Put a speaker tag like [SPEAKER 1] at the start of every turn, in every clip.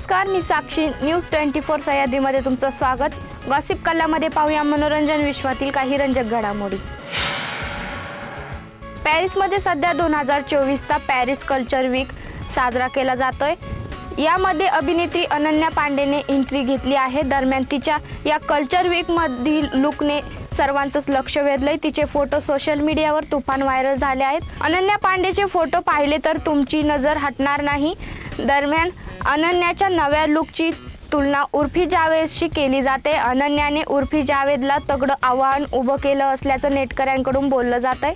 [SPEAKER 1] नमस्कार मी Sakshi. News twenty four सह्याद्रीमध्ये तुमचं स्वागत. गॉसिप कल्ल्यामध्ये पाहूया मनोरंजन विश्वातील काही रंजक घडामोडी. पॅरिसमध्ये सध्या दोन हजार चोवीसचा पॅरिस कल्चर वीक साजरा केला जातोय. यामध्ये अभिनेत्री अनन्या पांडेने एंट्री घेतली आहे. दरम्यान तिच्या या कल्चर वीकमधील लुकने सर्वांचंच लक्ष वेधलंय. तिचे फोटो सोशल मीडियावर तुफान व्हायरल झाले आहेत. अनन्या पांडेचे फोटो पाहिले तर तुमची नजर हटणार नाही. दरम्यान अनन्याच्या नव्या लुकची तुलना उर्फी जावेदशी केली जाते. अनन्याने उर्फी जावेदला तगडं आव्हान उभं केलं असल्याचं नेटकऱ्यांकडून बोललं जात आहे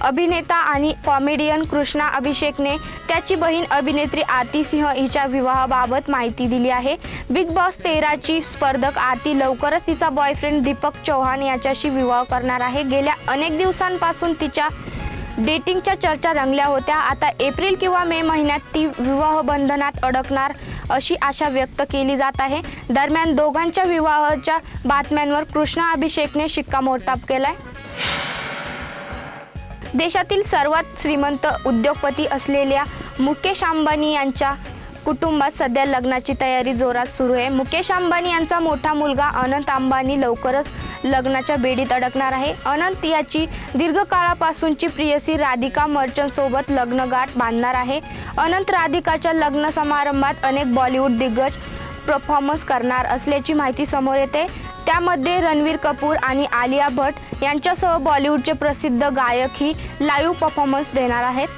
[SPEAKER 1] अभिनेता आणि कॉमेडियन कृष्णा अभिषेकने त्याची बहीण अभिनेत्री आरती सिंह हिच्या विवाहाबाबत माहिती दिली आहे. बिग बॉस तेराची स्पर्धक आरती लवकरच तिचा बॉयफ्रेंड दीपक चौहान याच्याशी विवाह करणार आहे. गेल्या अनेक दिवसांपासून तिच्या डेटिंगच्या चर्चा रंगल्या होत्या. आता एप्रिल किंवा मे महिन्यात ती विवाह बंधनात अडकणार अशी आशा व्यक्त केली जात आहे. दरम्यान दोघांच्या विवाहाच्या बातम्यांवर कृष्णा अभिषेकने शिक्कामोर्तब केलाय. देशातील सर्वात श्रीमंत उद्योगपती असलेल्या मुकेश अंबानी यांच्या कुटुंबात सध्या लग्नाची तयारी जोरात सुरू आहे. मुकेश अंबानी यांचा मोठा मुलगा अनंत अंबानी लवकरच लग्नाच्या बेडीत अडकणार आहे. अनंत याची दीर्घकाळापासूनची प्रियसी राधिका मर्चंटसोबत लग्नगाठ बांधणार आहे. अनंत राधिकाच्या लग्न समारंभात अनेक बॉलिवूड दिग्गज परफॉर्मन्स करणार असल्याची माहिती समोर येते. त्यामध्ये रणवीर कपूर आणि आलिया भट यांच्यासह बॉलिवूडचे प्रसिद्ध गायकही लाईव्ह परफॉर्मन्स देणार आहेत.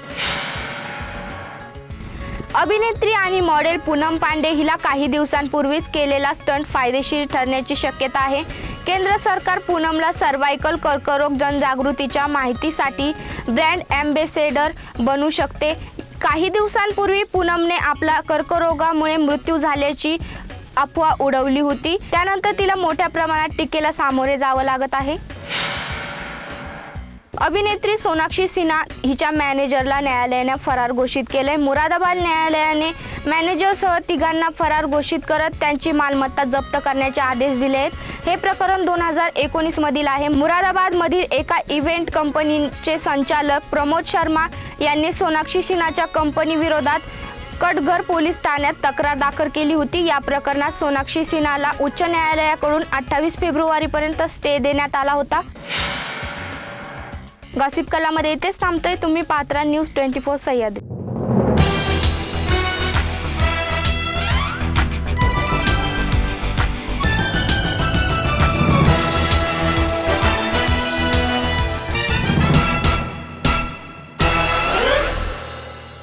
[SPEAKER 1] अभिनेत्री आणि मॉडेल पूनम पांडे हिला काही दिवसांपूर्वीच केलेला स्टंट फायदेशीर ठरण्याची शक्यता आहे. केंद्र सरकार पूनमला सर्वायकल कर्करोग जनजागृतीच्या माहितीसाठी ब्रँड ॲम्बेसेडर बनू शकते. काही दिवसांपूर्वी पूनमने आपला कर्करोगामुळे मृत्यू झाल्याची अफवा उडवली होती. त्यानंतर तिला मोठ्या प्रमाणात टीकेला सामोरे जावं लागत आहे. अभिनेत्री सोनाक्षी सिन्हा हिच्या मॅनेजरला न्यायालयाने फरार घोषित केलंय. मुरादाबाद न्यायालयाने मॅनेजरसह तिघांना फरार घोषित करत त्यांची मालमत्ता जप्त करण्याचे आदेश दिले आहेत हे प्रकरण दोन हजार एकोणीस मधील आहे. मुरादाबादमधील एका इव्हेंट कंपनीचे संचालक प्रमोद शर्मा यांनी सोनाक्षी सिन्हाच्या कंपनी विरोधात कटघर पोलीस ठाण्यात तक्रार दाखल केली होती. या प्रकरणात सोनाक्षी सिन्हाला उच्च न्यायालयाकडून अठ्ठावीस फेब्रुवारीपर्यंत स्टे देण्यात आला होता. गॉसिप कलामध्ये इथेच थांबतोय. तुम्ही पात्रा न्यूज ट्वेंटी फोर सह्याद्री.